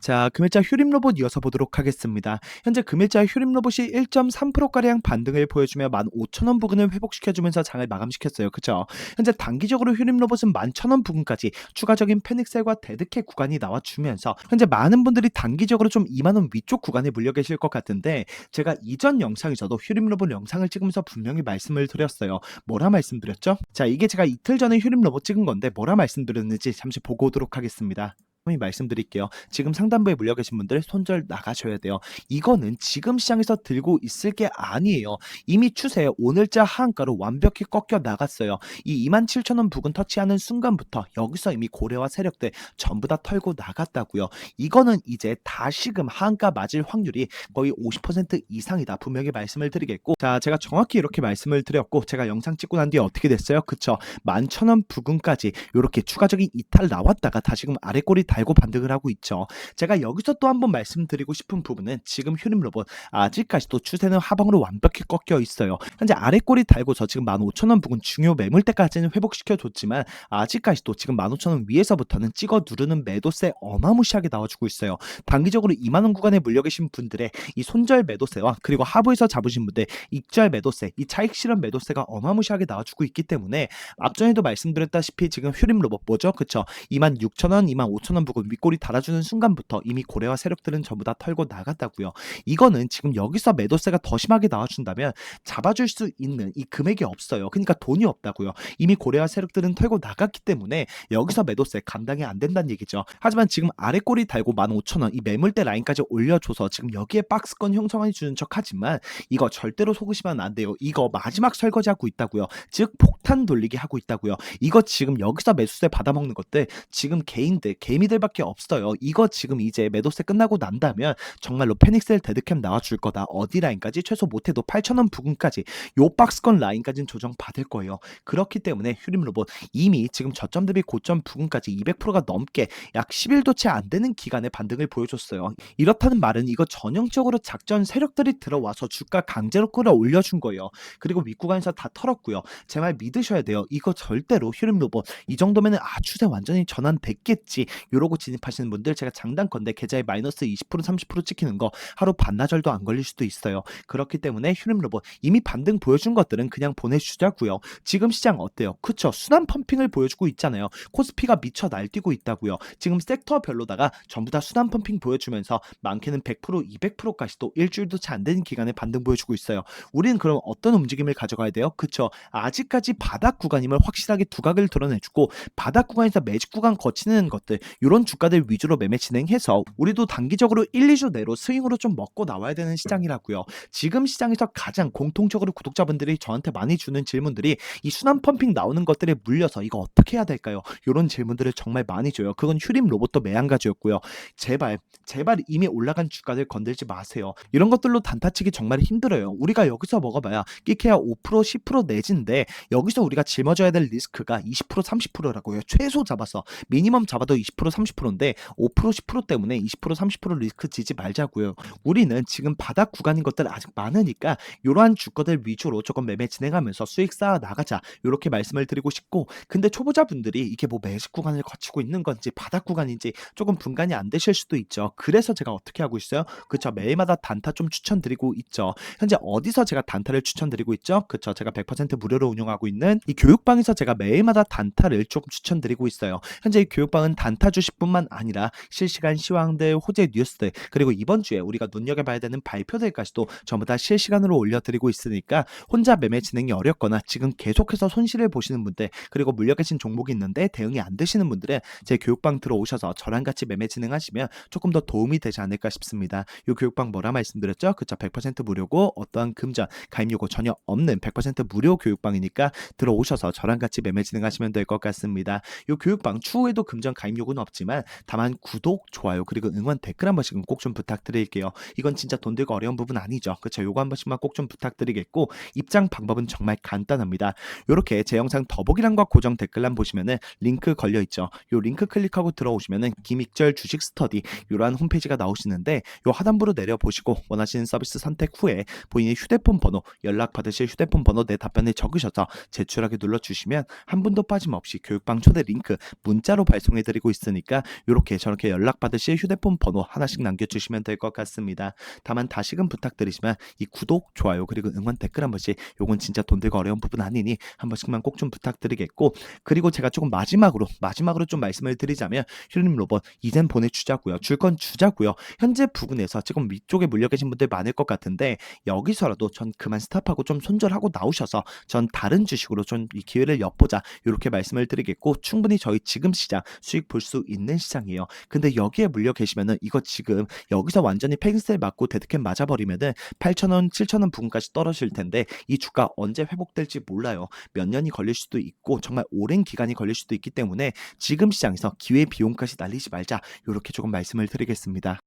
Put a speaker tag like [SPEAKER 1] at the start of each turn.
[SPEAKER 1] 자, 금일자 휴림 로봇 이어서 보도록 하겠습니다. 현재 금일자 휴림 로봇이 1.3%가량 반등을 보여주며 15,000원 부근을 회복시켜주면서 장을 마감시켰어요. 그쵸? 현재 단기적으로 휴림 로봇은 11,000원 부근까지 추가적인 패닉셀과 데드캣 구간이 나와주면서 현재 많은 분들이 단기적으로 좀 2만원 위쪽 구간에 물려 계실 것 같은데 제가 이전 영상에서도 휴림 로봇 영상을 찍으면서 분명히 말씀을 드렸어요. 뭐라 말씀드렸죠? 자, 이게 제가 이틀 전에 휴림 로봇 찍은 건데 뭐라 말씀드렸는지 잠시 보고 오도록 하겠습니다. 분명히 말씀드릴게요. 지금 상단부에 물려 계신 분들 손절 나가셔야 돼요. 이거는 지금 시장에서 들고 있을 게 아니에요. 이미 추세 오늘자 하한가로 완벽히 꺾여 나갔어요. 이 27,000원 부근 터치하는 순간부터 여기서 이미 고래와 세력들 전부 다 털고 나갔다고요. 이거는 이제 다시금 하한가 맞을 확률이 거의 50% 이상이다. 분명히 말씀을 드리겠고 자 제가 정확히 이렇게 말씀을 드렸고 제가 영상 찍고 난 뒤에 어떻게 됐어요? 그쵸? 11,000원 부근까지 이렇게 추가적인 이탈 나왔다가 다시금 아래 꼬리 달고 반등을 하고 있죠. 제가 여기서 또 한번 말씀드리고 싶은 부분은 지금 휴림 로봇 아직까지도 추세는 하방으로 완벽히 꺾여 있어요. 현재 아래 꼬리 달고서 지금 15,000원 부근 중요 매물대까지는 회복시켜 줬지만 아직까지도 지금 15,000원 위에서부터는 찍어 누르는 매도세 어마무시하게 나와주고 있어요. 단기적으로 2만원 구간에 물려 계신 분들의 이 손절 매도세와 그리고 하부에서 잡으신 분들 익절 매도세, 이 차익 실현 매도세가 어마무시하게 나와주고 있기 때문에 앞전에도 말씀드렸다시피 지금 휴림 로봇 뭐죠? 그쵸? 26,000원, 25,000원 부근 윗꼬리 달아주는 순간부터 이미 고래와 세력들은 전부 다 털고 나갔다고요. 이거는 지금 여기서 매도세가 더 심하게 나와준다면 잡아줄 수 있는 이 금액이 없어요. 그러니까 돈이 없다고요. 이미 고래와 세력들은 털고 나갔기 때문에 여기서 매도세 감당이 안 된다는 얘기죠. 하지만 지금 아래 꼬리 달고 15,000원 이 매물대 라인까지 올려줘서 지금 여기에 박스권 형성해 주는 척 하지만 이거 절대로 속으시면 안 돼요. 이거 마지막 설거지하고 있다고요. 즉 폭탄 돌리기 하고 있다고요. 이거 지금 여기서 매수세 받아먹는 것들 지금 개인들 개미 들밖에 없어요. 이거 지금 이제 매도세 끝나고 난다면 정말로 페닉셀 데드캠 나와줄 거다. 어디 라인까지 최소 못해도 8,000원 부근까지 요 박스권 라인까지는 조정 받을 거예요. 그렇기 때문에 휴림 로봇 이미 지금 저점 대비 고점 부근까지 200%가 넘게 약 10일도 채 안 되는 기간에 반등을 보여줬어요. 이렇다는 말은 이거 전형적으로 작전 세력들이 들어와서 주가 강제로 끌어올려준 거예요. 그리고 윗구간에서 다 털었고요. 제 말 믿으셔야 돼요. 이거 절대로 휴림 로봇 이 정도면은 아 추세 완전히 전환됐겠지. 요러고 진입하시는 분들 제가 장단컨대 계좌에 마이너스 20% 30% 찍히는 거 하루 반나절도 안 걸릴 수도 있어요. 그렇기 때문에 휴림 로봇 이미 반등 보여준 것들은 그냥 보내주자고요. 지금 시장 어때요? 그쵸? 순환 펌핑을 보여주고 있잖아요. 코스피가 미쳐 날뛰고 있다고요. 지금 섹터별로다가 전부 다 순환 펌핑 보여주면서 많게는 100% 200%까지도 일주일도 채 안 되는 기간에 반등 보여주고 있어요. 우리는 그럼 어떤 움직임을 가져가야 돼요? 그쵸? 아직까지 바닥 구간임을 확실하게 두각을 드러내주고 바닥 구간에서 매직 구간 거치는 것들 이런 주가들 위주로 매매 진행해서 우리도 단기적으로 1, 2주 내로 스윙으로 좀 먹고 나와야 되는 시장이라고요. 지금 시장에서 가장 공통적으로 구독자분들이 저한테 많이 주는 질문들이 이 순환 펌핑 나오는 것들에 물려서 이거 어떻게 해야 될까요? 이런 질문들을 정말 많이 줘요. 그건 휴림 로봇도 매한가지였고요. 제발 제발 이미 올라간 주가들 건들지 마세요. 이런 것들로 단타치기 정말 힘들어요. 우리가 여기서 먹어봐야 끼케야 5% 10% 내진데 여기서 우리가 짊어져야 될 리스크가 20% 30%라고요. 최소 잡아서 미니멈 잡아도 20% 30%인데 5% 10% 때문에 20% 30% 리스크 지지 말자고요. 우리는 지금 바닥 구간인 것들 아직 많으니까 이러한 주가들 위주로 조금 매매 진행하면서 수익 쌓아 나가자 이렇게 말씀을 드리고 싶고 근데 초보자분들이 이게 뭐 매직 구간을 거치고 있는 건지 바닥 구간인지 조금 분간이 안 되실 수도 있죠. 그래서 제가 어떻게 하고 있어요? 그쵸 매일마다 단타 좀 추천드리고 있죠. 현재 어디서 제가 단타를 추천드리고 있죠? 그쵸 제가 100% 무료로 운영하고 있는 이 교육방에서 제가 매일마다 단타를 조금 추천드리고 있어요. 현재 이 교육방은 단타 주식 뿐만 아니라 실시간 시황들, 호재 뉴스들 그리고 이번 주에 우리가 눈여겨봐야 되는 발표들까지도 전부 다 실시간으로 올려드리고 있으니까 혼자 매매 진행이 어렵거나 지금 계속해서 손실을 보시는 분들 그리고 물려 계신 종목이 있는데 대응이 안 되시는 분들은 제 교육방 들어오셔서 저랑 같이 매매 진행하시면 조금 더 도움이 되지 않을까 싶습니다. 이 교육방 뭐라 말씀드렸죠? 그쵸 100% 무료고 어떠한 금전 가입 요구 전혀 없는 100% 무료 교육방이니까 들어오셔서 저랑 같이 매매 진행하시면 될 것 같습니다. 이 교육방 추후에도 금전 가입 요구는 없지 만 다만 구독, 좋아요 그리고 응원 댓글 한 번씩은 꼭 좀 부탁드릴게요. 이건 진짜 돈 들고 어려운 부분 아니죠. 그쵸 요거 한 번씩만 꼭 좀 부탁드리겠고 입장 방법은 정말 간단합니다. 요렇게 제 영상 더보기란과 고정 댓글란 보시면은 링크 걸려 있죠. 요 링크 클릭하고 들어오시면은 김익절 주식 스터디 요러한 홈페이지가 나오시는데 요 하단부로 내려 보시고 원하시는 서비스 선택 후에 본인의 휴대폰 번호 연락 받으실 휴대폰 번호 내 답변을 적으셔서 제출하게 눌러 주시면 한 분도 빠짐없이 교육방 초대 링크 문자로 발송해 드리고 있으니까 테니까 요렇게 저렇게 연락받으실 휴대폰 번호 하나씩 남겨주시면 될 것 같습니다. 다만 다시금 부탁드리지만 이 구독, 좋아요 그리고 응원 댓글 한 번씩 요건 진짜 돈 들고 어려운 부분 아니니 한 번씩만 꼭 좀 부탁드리겠고 그리고 제가 조금 마지막으로 마지막으로 좀 말씀을 드리자면 휴림 로봇 이젠 보내주자고요. 줄 건 주자고요. 현재 부근에서 지금 위쪽에 물려 계신 분들 많을 것 같은데 여기서라도 전 그만 스탑하고 좀 손절하고 나오셔서 전 다른 주식으로 좀 이 기회를 엿보자 이렇게 말씀을 드리겠고 충분히 저희 지금 시장 수익 볼 수 있는 시장이에요. 근데 여기에 물려 계시면은 이거 지금 여기서 완전히 팽스텔 맞고 데드캡 맞아버리면은 8,000원, 7,000원 부근까지 떨어질 텐데 이 주가 언제 회복될지 몰라요. 몇 년이 걸릴 수도 있고 정말 오랜 기간이 걸릴 수도 있기 때문에 지금 시장에서 기회 비용까지 날리지 말자 이렇게 조금 말씀을 드리겠습니다.